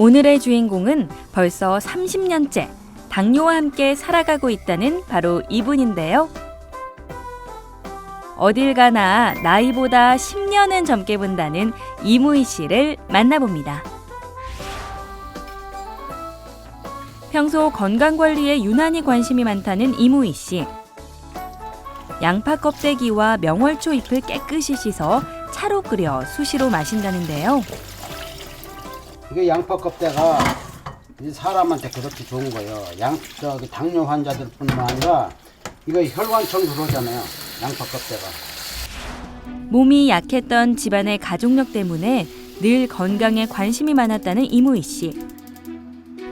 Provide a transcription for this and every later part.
오늘의 주인공은 벌써 30년째 당뇨와 함께 살아가고 있다는 바로 이분인데요. 어딜 가나 나이보다 10년은 젊게 본다는 이무희 씨를 만나봅니다. 평소 건강 관리에 유난히 관심이 많다는 이무희 씨. 양파 껍데기와 명월초 잎을 깨끗이 씻어 차로 끓여 수시로 마신다는데요. 이게 양파 껍데가 이 사람한테 그렇게 좋은 거예요. 양 저기 당뇨 환자들 뿐만 아니라 이거 혈관청 들어오잖아요. 양파 껍데가. 몸이 약했던 집안의 가족력 때문에 늘 건강에 관심이 많았다는 이무희 씨.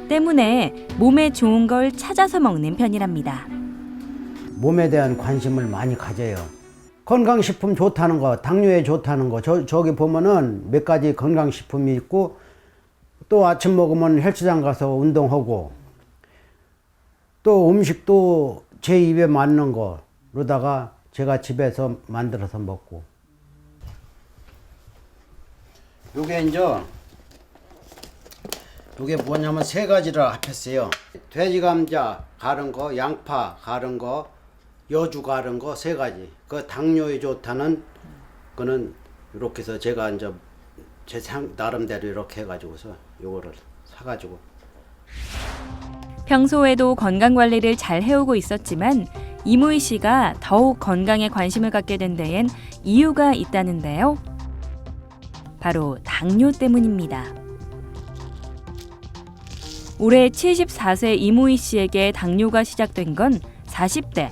때문에 몸에 좋은 걸 찾아서 먹는 편이랍니다. 몸에 대한 관심을 많이 가져요. 건강식품 좋다는 거, 당뇨에 좋다는 거, 저, 저기 보면은 몇 가지 건강식품이 있고 또 아침 먹으면 헬스장 가서 운동하고 또 음식도 제 입에 맞는 거로다가 제가 집에서 만들어서 먹고 요게 이제 요게 뭐냐면 세 가지를 합했어요. 돼지 감자 가른 거, 양파 가른 거, 여주 가른 거 세 가지. 그 당뇨에 좋다는 거는 이렇게 해서 제가 이제 제 상, 나름대로 이렇게 해가지고서 요거를 사가지고 평소에도 건강 관리를 잘 해오고 있었지만 이무희 씨가 더욱 건강에 관심을 갖게 된 데엔 이유가 있다는데요. 바로 당뇨 때문입니다. 올해 74세 이무희 씨에게 당뇨가 시작된 건 40대.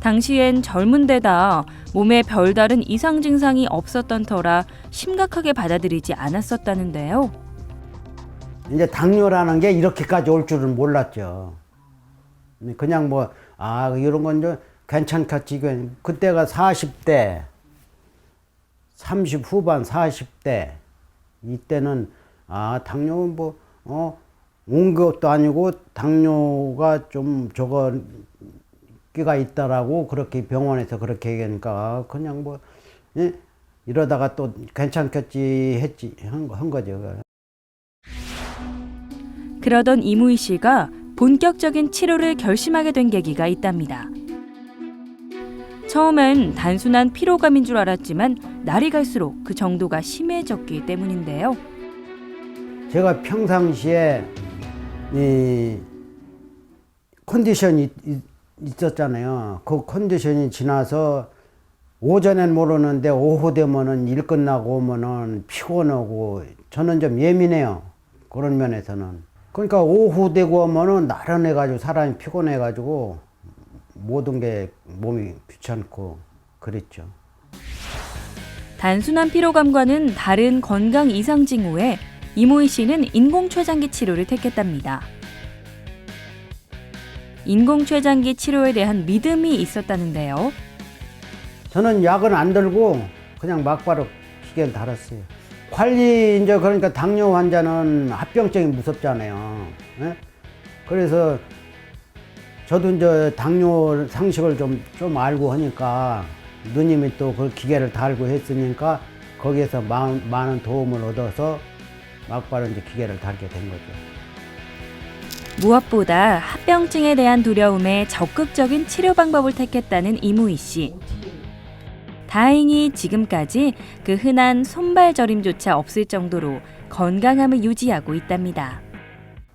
당시엔 젊은 데다 몸에 별다른 이상 증상이 없었던 터라 심각하게 받아들이지 않았었다는데요. 이제 당뇨라는 게 이렇게까지 올 줄은 몰랐죠. 그냥 뭐, 아, 이런 건 좀 괜찮겠지. 그때가 40대, 30 후반 40대. 이때는, 아, 당뇨 뭐, 어, 온 것도 아니고 당뇨가 좀 저거, 끼가 있다라고 그렇게 병원에서 그렇게 얘기하니까 그냥 뭐, 예? 이러다가 또 괜찮겠지 했지, 한, 거- 한 거죠. 그러던 이무희 씨가 본격적인 치료를 결심하게 된 계기가 있답니다. 처음엔 단순한 피로감인 줄 알았지만 날이 갈수록 그 정도가 심해졌기 때문인데요. 제가 평상시에 이 컨디션이 있- 있었잖아요. 그 컨디션이 지나서 오전엔 모르는데 오후 되면은 일 끝나고 오면은 피곤하고 저는 좀 예민해요. 그런 면에서는. 그러니까 오후 되고 오면은 나른해가지고 사람이 피곤해가지고 모든 게 몸이 귀찮고 그랬죠. 단순한 피로감과는 다른 건강 이상 징후에 이모희 씨는 인공췌장기 치료를 택했답니다. 인공췌장기 치료에 대한 믿음이 있었다는데요. 저는 약은 안 들고 그냥 막바로 기계를 달았어요. 관리 이제 그러니까 당뇨 환자는 합병증이 무섭잖아요. 예? 그래서 저도 이제 당뇨 상식을 좀, 좀 알고 하니까 누님이 또 그 기계를 달고 했으니까 거기에서 많은, 많은 도움을 얻어서 막바로 이제 기계를 달게 된 거죠. 무엇보다 합병증에 대한 두려움에 적극적인 치료 방법을 택했다는 이무희 씨. 다행히 지금까지 그 흔한 손발 저림조차 없을 정도로 건강함을 유지하고 있답니다.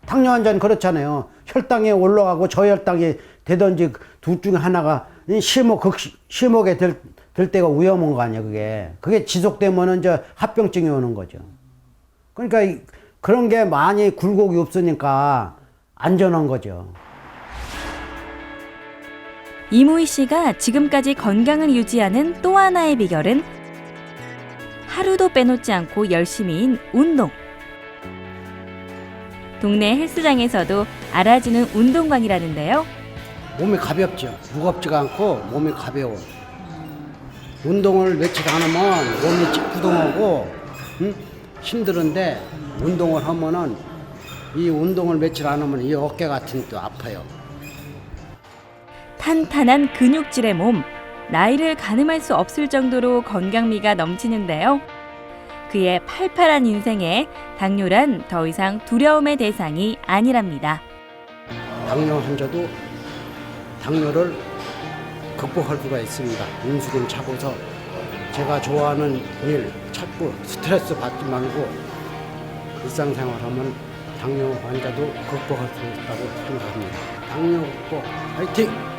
당뇨 환자는 그렇잖아요. 혈당이 올라가고 저혈당이 되든지 둘 중에 하나가 이 심호 극 심하게 될, 될 때가 위험한 거 아니야 그게. 그게 지속되면은 이제 합병증이 오는 거죠. 그러니까 이- 그런 게 많이 굴곡이 없으니까 안전한 거죠. 이무희 씨가 지금까지 건강을 유지하는 또 하나의 비결은 하루도 빼놓지 않고 열심히인 운동. 동네 헬스장에서도 알아주는 운동광이라는데요. 몸이 가볍죠. 무겁지가 않고 몸이 가벼워. 운동을 며칠 안 하면 몸이 찌뿌둥하고 응? 힘들은데 운동을 하면은 이 운동을 며칠 안 하면 이 어깨 같은 게또 아파요. 탄탄한 근육질의 몸, 나이를 가늠할 수 없을 정도로 건강미가 넘치는데요. 그의 팔팔한 인생에 당뇨란 더 이상 두려움의 대상이 아니랍니다. 당뇨 환자도 당뇨를 극복할 수가 있습니다. 인슐린 차고서 제가 좋아하는 일 찾고 스트레스 받지 말고 일상생활하면 당뇨 환자도 극복할 수 있다고 생각합니다. 당뇨 극복 화이팅!